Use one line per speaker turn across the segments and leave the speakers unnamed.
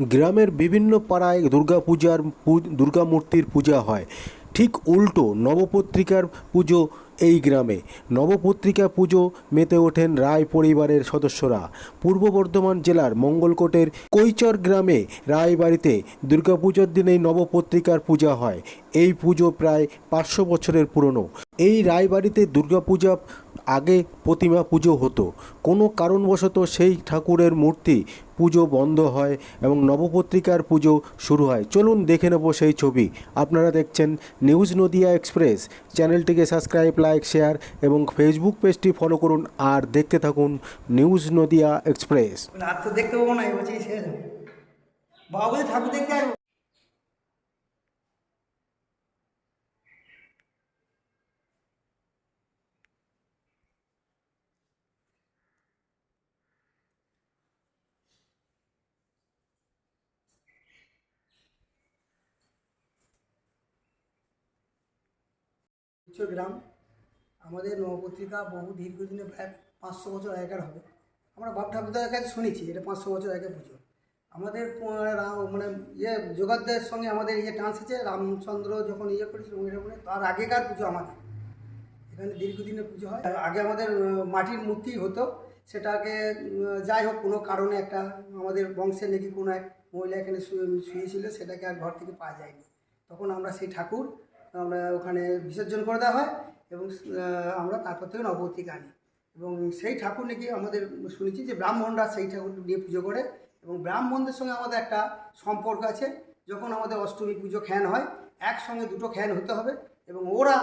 গ্রামের বিভিন্ন পাড়ায় দুর্গাপূজার পু- দুর্গা মূর্তির পূজা হয়। ঠিক উল্টো নবপত্রিকার পুজো এই গ্রামে। নবপত্রিকা পুজো মেতে ওঠেন রায় পরিবারের সদস্যরা। পূর্ব বর্ধমান জেলার মঙ্গলকোটের কৈচর গ্রামে রায়বাড়িতে দুর্গাপুজোর দিনেই নবপত্রিকার পূজা হয়। এই পুজো প্রায় পাঁচশো বছরের পুরনো। এই রায়বাড়িতে দুর্গাপূজা আগে প্রতিমা পুজো হতো। কোনো কারণবশত সেই ঠাকুরের মূর্তি পুজো বন্ধ হয় এবং নবপত্রিকার পুজো শুরু হয়। চলুন দেখে নেব সেই ছবি। আপনারা দেখছেন নিউজ নদিয়া এক্সপ্রেস। চ্যানেলটিকে সাবস্ক্রাইব, লাইক, শেয়ার এবং ফেসবুক পেজটি ফলো করুন আর দেখতে থাকুন নিউজ নদিয়া এক্সপ্রেস।
দেখতে পাবো না ঠাকুর দেখতে উচ্চ গ্রাম আমাদের নবপত্রিকা বহু দীর্ঘদিনে প্রায় পাঁচশো বছর আগেকার হবে। আমরা বাপ ঠাকুরদার কাছে শুনেছি, এটা পাঁচশো বছর আগে পুজো। আমাদের মানে ইয়ে যোগারদের সঙ্গে আমাদের ইয়ে টান্স আছে রামচন্দ্র যখন ইয়ে করেছিল মানে তার আগেকার পুজো আমাদের। এখানে দীর্ঘদিনের পুজো হয়। আগে আমাদের মাটির মূর্তি হতো, সেটাকে যাই হোক, কোনো কারণে একটা আমাদের বংশের নাকি কোনো এক মহিলা এখানে শুয়েছিল, সেটাকে আর ঘর থেকে পাওয়া যায়নি। তখন আমরা সেই ঠাকুর আমরা ওখানে বিসর্জন করে দেওয়া হয় এবং আমরা তারপর থেকে নবপত্রিকা আনি এবং সেই ঠাকুর নাকি আমাদের শুনেছি যে ব্রাহ্মণরা সেই ঠাকুর নিয়ে পুজো করে এবং ব্রাহ্মণদের সঙ্গে আমাদের একটা সম্পর্ক আছে। যখন আমাদের অষ্টমী পুজো খ্যান হয়, একসঙ্গে দুটো খ্যান হতে হবে এবং ওরা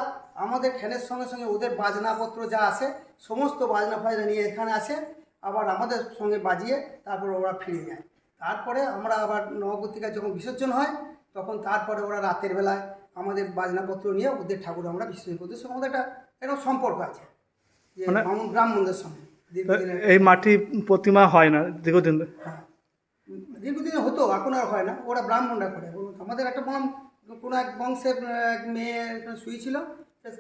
আমাদের খ্যানের সঙ্গে সঙ্গে ওদের বাজনাপত্র যা আছে, সমস্ত বাজনা ফাজনা নিয়ে এখানে আসে, আবার আমাদের সঙ্গে বাজিয়ে তারপর ওরা ফিরে যায় তারপরে আমরা আবার নবপত্রিকা যখন বিসর্জন হয়, তখন তারপরে ওরা রাতের বেলায় আমাদের বাজনাপত্র নিয়ে ওদের ঠাকুর আমরা বিসর্জন করতে সঙ্গে আমাদের একটা এরকম সম্পর্ক আছে। যে
মানে-
ব্রাহ্মণ ব্রাহ্মণদের সঙ্গে।
এই মাটি প্রতিমা হয় না দীর্ঘদিন।
হ্যাঁ। দীর্ঘদিনে হতো এখন আর হয় না। ওরা ব্রাহ্মণরা করে। আমাদের একটা বললাম কোনো এক বংশের এক মেয়ে এখানে শুয়েছিল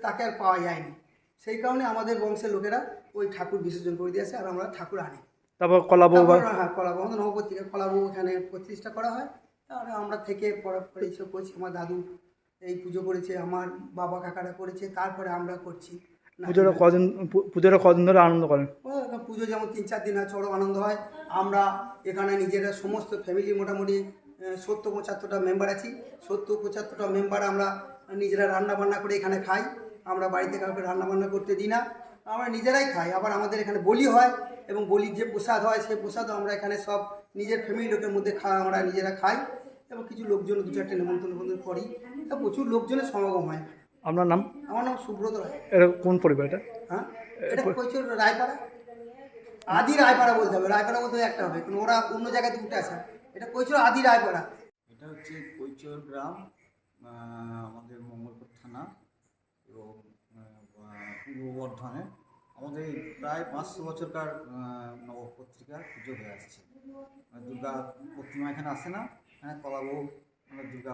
তাকে আর পাওয়া যায়নি। সেই কারণে আমাদের বংশের লোকেরা ওই ঠাকুর বিসর্জন করে দিয়েছে আর আমরা ঠাকুর আনি।
তারপর কলাবউ
হ্যাঁ কলাবু আমাদের নবপত্রিকা কলাবু এখানে প্রতিষ্ঠা করা হয়। তাহলে আমরা থেকে পরে পরে এইসব করছি। আমার দাদু এই পুজো করেছে আমার বাবা কাকারা করেছে তারপরে আমরা করছি।
পুজোটা কদিন পুজোটা কদিন ধরে আনন্দ করেন?
পুজো যেমন তিন চার দিন চড়ো আনন্দ হয়। আমরা এখানে নিজেরা সমস্ত ফ্যামিলি মোটামুটি সত্তর পঁচাত্তরটা মেম্বার আছি। সত্তর পঁচাত্তরটা মেম্বার আমরা নিজেরা রান্না বান্না করে এখানে খাই। আমরা বাড়িতে কাউকে রান্না বান্না করতে দিই না। আমরা নিজেরাই খাই। আবার আমাদের এখানে বলি হয় এবং বলির যে প্রসাদ হয় সেই প্রসাদও আমরা এখানে সব নিজের ফ্যামিলি লোকের মধ্যে খা আমরা নিজেরা খাই এবং কিছু লোকজন দু চারটে নেমন্তন্ন করি। তা প্রচুর লোকজনের সমাগম হয়।
আপনার নাম?
আমার নাম সুব্রত রায়।
এটা কোন পরিবার এটা?
হ্যাঁ? এটা রায়পাড়া। আদি রায়পাড়া বলতে হবে। রায়পাড়া বলতে একটা হবে কিন্তু ওরা অন্য জায়গা থেকে উঠে আসে। এটা কইছো আদি রায়পাড়া।
এটা হচ্ছে কৈচর গ্রাম আমাদের মঙ্গলপুর থানা এবং পূর্ব বর্ধমানে। আমাদের এই প্রায় পাঁচশো বছরকার নবপত্রিকা পুজো হয়ে আসছে। দুর্গা প্রতিমা এখানে আসে না। এখানে কলাবউ মানে দুর্গা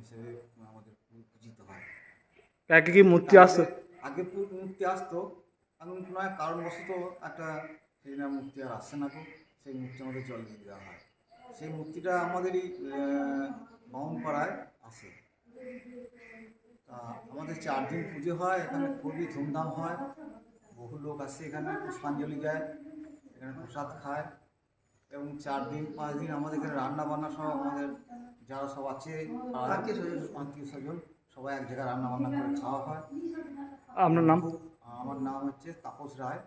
হিসেবে আমাদের পূজিত হয়।
একে কি মূর্তি আসতো
আগে মূর্তি আসতো এখন কোনো এক কারণবশত একটা সেই না মূর্তি আর আসছে না সেই মূর্তি আমাদের জল দিয়ে দেওয়া হয়। সেই মূর্তিটা আমাদেরই বামনপাড়ায় আসে। তা আমাদের চার দিন পুজো হয় এখানে খুবই ধুমধাম হয়। বহু লোক আসে এখানে পুষ্পাঞ্জলি দেয় এখানে প্রসাদ খায়। এবং চার দিন পাঁচ দিন আমাদের এখানে রান্না বান্না সব আমাদের যারা সব আছে পাড়ার
আত্মীয়-স্বজন।
আত্মীয় স্বজন সবাই এক জায়গায় রান্না বান্না করে খাওয়া হয়
আপনার নাম
আমার নাম হচ্ছে তাপস রায়